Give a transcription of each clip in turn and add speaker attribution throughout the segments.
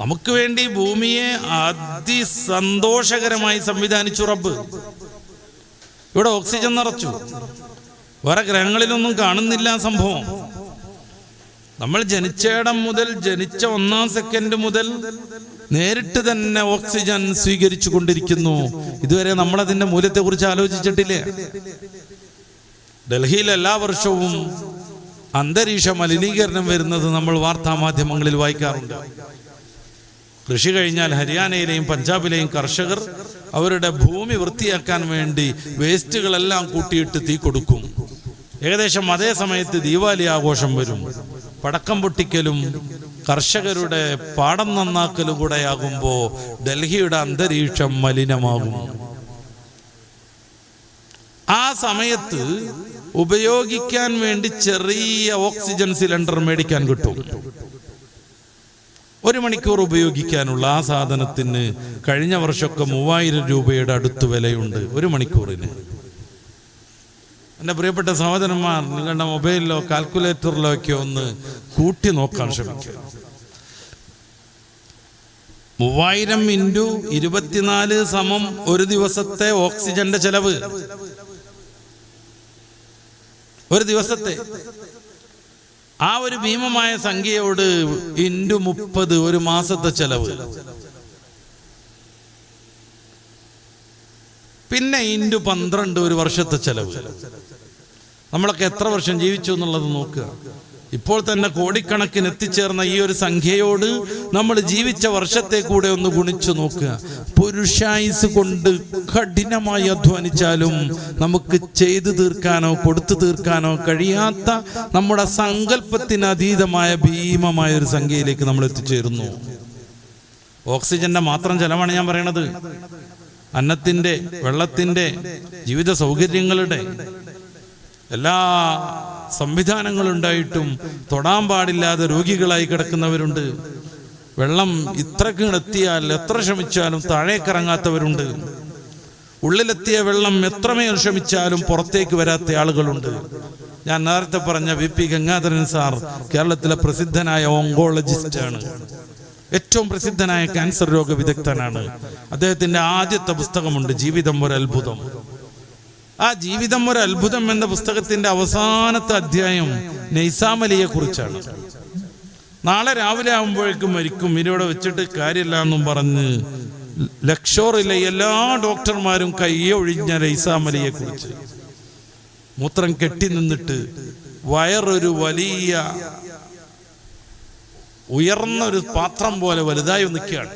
Speaker 1: നമുക്ക് വേണ്ടി ഭൂമിയെ അതിസന്തോഷകരമായി സംവിധാനിച്ചു റബ്ബ്. ഇവിടെ ഓക്സിജൻ നിറച്ചു. വേറെ ഗ്രഹങ്ങളിലൊന്നും കാണുന്നില്ല സംഭവം. നമ്മൾ ജനിച്ചയിടം മുതൽ ജനിച്ച ഒന്നാം സെക്കൻഡ് മുതൽ നേരിട്ട് തന്നെ ഓക്സിജൻ സ്വീകരിച്ചു കൊണ്ടിരിക്കുന്നു. ഇതുവരെ നമ്മൾ അതിന്റെ മൂല്യത്തെ കുറിച്ച് ആലോചിച്ചിട്ടില്ലേ? ഡൽഹിയിൽ എല്ലാ വർഷവും അന്തരീക്ഷ മലിനീകരണം വരുന്നത് നമ്മൾ വാർത്താ മാധ്യമങ്ങളിൽ വായിക്കാറുണ്ട്. കൃഷി കഴിഞ്ഞാൽ ഹരിയാനയിലെയും പഞ്ചാബിലെയും കർഷകർ അവരുടെ ഭൂമി വൃത്തിയാക്കാൻ വേണ്ടി വേസ്റ്റുകളെല്ലാം കൂട്ടിയിട്ട് തീ കൊടുക്കും. ഏകദേശം അതേ സമയത്ത് ദീപാവലി ആഘോഷം വരും. പടക്കം പൊട്ടിക്കലും കർഷകരുടെ പാടം നന്നാക്കലും കൂടെ ആകുമ്പോൾ ഡൽഹിയുടെ അന്തരീക്ഷം മലിനമാകും. ആ സമയത്ത് ഉപയോഗിക്കാൻ വേണ്ടി ചെറിയ ഓക്സിജൻ സിലിണ്ടർ മേടിക്കാൻ കിട്ടും. ഒരു മണിക്കൂർ ഉപയോഗിക്കാനുള്ള ആ സാധനത്തിന് കഴിഞ്ഞ വർഷമൊക്കെ മൂവായിരം രൂപയുടെ അടുത്ത് വിലയുണ്ട് ഒരു മണിക്കൂറിന്. എന്റെ പ്രിയപ്പെട്ട സഹോദരന്മാർ നിങ്ങളുടെ മൊബൈലിലോ കാൽക്കുലേറ്ററിലോ ഒക്കെ ഒന്ന് കൂട്ടി നോക്കാൻ ശ്രമിക്കുക. മൂവായിരം ഇന്റു ഇരുപത്തിനാല് സമം ഒരു ദിവസത്തെ ഓക്സിജന്റെ ചെലവ്. ഒരു ദിവസത്തെ ആ ഒരു ഭീമമായ സംഖ്യയോട് ഇന്റു മുപ്പത് ഒരു മാസത്തെ ചെലവ്. പിന്നെ ഇന്റു പന്ത്രണ്ട് ഒരു വർഷത്തെ ചെലവ്. നമ്മളൊക്കെ എത്ര വർഷം ജീവിച്ചു എന്നുള്ളത് നോക്കുക. ഇപ്പോൾ തന്നെ കോടിക്കണക്കിന് എത്തിച്ചേർന്ന ഈ ഒരു സംഖ്യയോട് നമ്മൾ ജീവിച്ച വർഷത്തെ കൂടെ ഒന്ന് ഗുണിച്ചു നോക്കുക. പുരുഷായുസ് കൊണ്ട് കഠിനമായി അധ്വാനിച്ചാലും നമുക്ക് ചെയ്തു തീർക്കാനോ കൊടുത്തു തീർക്കാനോ കഴിയാത്ത നമ്മുടെ സങ്കല്പത്തിന് അതീതമായ ഭീമമായ ഒരു സംഖ്യയിലേക്ക് നമ്മൾ എത്തിച്ചേരുന്നു. ഓക്സിജന്റെ മാത്രം ചെലവാണ് ഞാൻ പറയണത്. അന്നത്തിന്റെ വെള്ളത്തിന്റെ ജീവിത സൗകര്യങ്ങളുടെ എല്ലാ സംവിധാനങ്ങളുണ്ടായിട്ടും തൊടാൻ പാടില്ലാതെ രോഗികളായി കിടക്കുന്നവരുണ്ട്. വെള്ളം ഇത്ര കീണെത്തിയാൽ എത്ര ശ്രമിച്ചാലും താഴേക്കിറങ്ങാത്തവരുണ്ട്. ഉള്ളിലെത്തിയ വെള്ളം എത്രമേൽ ശ്രമിച്ചാലും പുറത്തേക്ക് വരാത്ത ആളുകളുണ്ട്. ഞാൻ നേരത്തെ പറഞ്ഞ വി പി ഗംഗാധരൻ സാർ കേരളത്തിലെ പ്രസിദ്ധനായ ഓങ്കോളജിസ്റ്റ് ആണ്. ഏറ്റവും പ്രസിദ്ധനായ ക്യാൻസർ രോഗ വിദഗ്ധനാണ്. അദ്ദേഹത്തിന്റെ ആദ്യത്തെ പുസ്തകമുണ്ട് ജീവിതം ഒരു അത്ഭുതം. ആ ജീവിതം ഒരു അത്ഭുതം എന്ന പുസ്തകത്തിന്റെ അവസാനത്തെ അധ്യായം നെയ്സാമലിയെ കുറിച്ചാണ്. നാളെ രാവിലെ ആകുമ്പോഴേക്കും മരിക്കും. ഇനിവിടെ വെച്ചിട്ട് കാര്യമില്ല എന്നും പറഞ്ഞ് ലക്ഷോറിലെ എല്ലാ ഡോക്ടർമാരും കയ്യൊഴിഞ്ഞ നൈസാമലിയെ കുറിച്ച്. മൂത്രം കെട്ടി നിന്നിട്ട് വയറൊരു വലിയ ഉയർന്ന ഒരു പാത്രം പോലെ വലുതായി നിൽക്കുകയാണ്.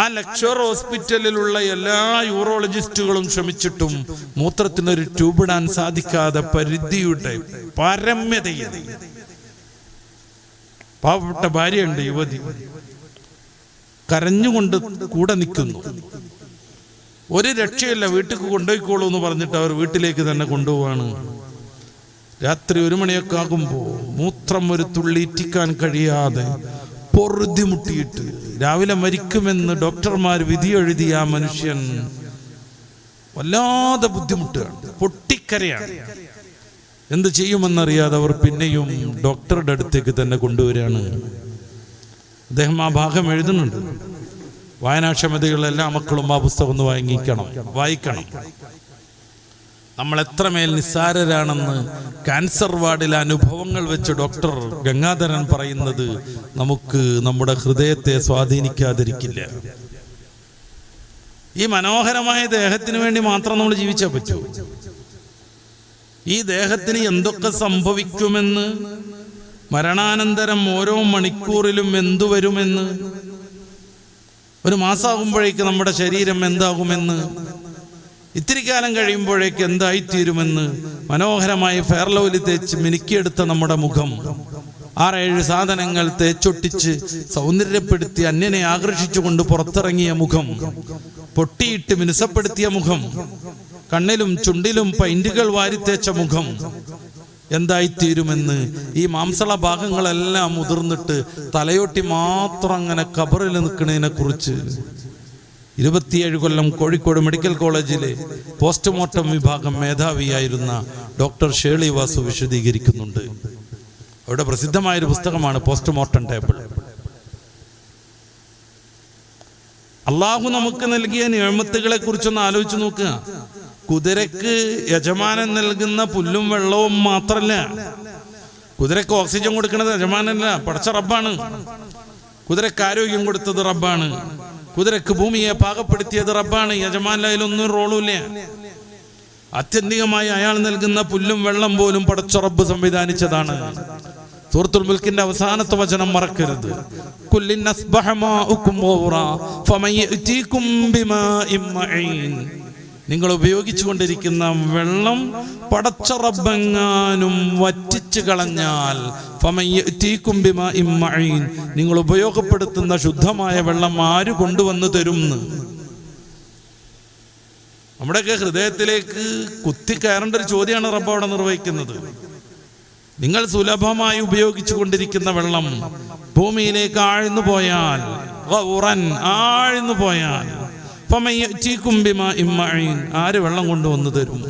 Speaker 1: ആ ലക്ഷർ ഹോസ്പിറ്റലിലുള്ള എല്ലാ യൂറോളജിസ്റ്റുകളും ശ്രമിച്ചിട്ടും മൂത്രത്തിനൊരു ട്യൂബ് ഇടാൻ സാധിക്കാതെ പരിധിയുടെ പാരമ്യതയിൽ. പാവപ്പെട്ട ഭാര്യയുണ്ട് യുവതി. കരഞ്ഞുകൊണ്ട് കൂടെ നിൽക്കുന്നു. ഒരു രക്ഷയില്ല വീട്ടിൽ കൊണ്ടുപോയിക്കോളൂ എന്ന് പറഞ്ഞിട്ട് അവർ വീട്ടിലേക്ക് തന്നെ കൊണ്ടുപോവാണ്. രാത്രി ഒരു മണിയൊക്കെ ആകുമ്പോൾ മൂത്രം ഒരു തുള്ളി ഇറ്റിക്കാൻ കഴിയാതെ പൊറുതിമുട്ടിയിട്ട്. രാവിലെ മരിക്കുമെന്ന് ഡോക്ടർമാർ വിധിയെഴുതിയ ആ മനുഷ്യൻ വല്ലാതെ ബുദ്ധിമുട്ടുകയാണ് പൊട്ടിക്കരയാണ്. എന്ത് ചെയ്യുമെന്നറിയാതെ അവർ പിന്നെയും ഡോക്ടറുടെ അടുത്തേക്ക് തന്നെ കൊണ്ടുവരികയാണ്. അദ്ദേഹം ആ ഭാഗം എഴുതുന്നുണ്ട്. വായനാക്ഷമതയുള്ള മക്കളും ആ പുസ്തകം ഒന്ന് വാങ്ങിക്കണം വായിക്കണം. നമ്മൾ എത്രമേൽ നിസ്സാരരാണെന്ന് ക്യാൻസർ വാർഡിലെ അനുഭവങ്ങൾ വെച്ച് ഡോക്ടർ ഗംഗാധരൻ പറയുന്നത് നമുക്ക് നമ്മുടെ ഹൃദയത്തെ സ്വാധീനിക്കാതിരിക്കില്ല. ഈ മനോഹരമായ ദേഹത്തിന് വേണ്ടി മാത്രം നമ്മൾ ജീവിച്ചാൽ പറ്റൂ. ഈ ദേഹത്തിന് എന്തൊക്കെ സംഭവിക്കുമെന്ന് മരണാനന്തരം ഓരോ മണിക്കൂറിലും എന്തു വരുമെന്ന് ഒരു മാസമാകുമ്പോഴേക്ക് നമ്മുടെ ശരീരം എന്താകുമെന്ന് ഇത്തിരി കാലം കഴിയുമ്പോഴേക്ക് എന്തായിത്തീരുമെന്ന് മനോഹരമായി ഫെയർലോയിൽ തേച്ച് മിനുക്കിയെടുത്ത നമ്മുടെ മുഖം. ആറേഴ് സാധനങ്ങൾ തേച്ചൊട്ടിച്ച് സൗന്ദര്യപ്പെടുത്തി അന്യനെ ആകർഷിച്ചുകൊണ്ട് പുറത്തിറങ്ങിയ മുഖം. പൊട്ടിയിട്ട് മിനുസപ്പെടുത്തിയ മുഖം. കണ്ണിലും ചുണ്ടിലും പൈന്റുകൾ വാരിത്തേച്ച മുഖം. എന്തായിത്തീരുമെന്ന് ഈ മാംസള ഭാഗങ്ങളെല്ലാം മുതിർന്നിട്ട് തലയൊട്ടി മാത്രം അങ്ങനെ കബറിൽ നിൽക്കുന്നതിനെ കുറിച്ച് ഇരുപത്തിയേഴ് കൊല്ലം കോഴിക്കോട് മെഡിക്കൽ കോളേജിലെ പോസ്റ്റ്മോർട്ടം വിഭാഗം മേധാവിയായിരുന്ന ഡോക്ടർ ഷേളി വാസു വിശദീകരിക്കുന്നുണ്ട്. അവിടെ പ്രസിദ്ധമായൊരു പുസ്തകമാണ് പോസ്റ്റ്മോർട്ടം ടേബിൾ. അള്ളാഹു നമുക്ക് നൽകിയ നിയമത്തുകളെ കുറിച്ചൊന്ന് ആലോചിച്ച് നോക്കുക. കുതിരക്ക് യജമാനൻ നൽകുന്ന പുല്ലും വെള്ളവും മാത്രല്ല. കുതിരക്ക് ഓക്സിജൻ കൊടുക്കുന്നത് യജമാനല്ല പടച്ച റബ്ബാണ്. കുതിരക്ക് ആരോഗ്യം കൊടുത്തത് റബ്ബാണ്. കുതിരക്ക് ഭൂമിയെ പാകപ്പെടുത്തിയത് റബ്ബാണ്. യജമാനിൽ ഒന്നും റോളുമില്ല ആത്യന്തികമായി അയാൾ നൽകുന്ന പുല്ലും വെള്ളം പോലും പടച്ച റബ്ബ് സംവിധാനിച്ചതാണ്. സൂറത്തുൽ മുൽക്കിന്റെ അവസാനത്തെ വചനം മറക്കരുത്. കുല്ലിൻ നിങ്ങൾ ഉപയോഗിച്ചുകൊണ്ടിരിക്കുന്ന വെള്ളം പടച്ചറബങ്ങാനും വറ്റിച്ചു കളഞ്ഞാൽ നിങ്ങൾ ഉപയോഗപ്പെടുത്തുന്ന ശുദ്ധമായ വെള്ളം ആര് കൊണ്ടുവന്ന് തരും നമ്മുടെയൊക്കെ ഹൃദയത്തിലേക്ക് കുത്തി കയറേണ്ട ഒരു ചോദ്യമാണ് റബ്ബ് അവിടെ നിർവഹിക്കുന്നത്. നിങ്ങൾ സുലഭമായി ഉപയോഗിച്ചു കൊണ്ടിരിക്കുന്ന വെള്ളം ഭൂമിയിലേക്ക് ആഴ്ന്നു പോയാൽ ആഴ്ന്നു പോയാൽ ഫമൻ യഅ്തീകും ബിമാഇൻ മഈൻ. ആര് വെള്ളം കൊണ്ടുവന്നു തരും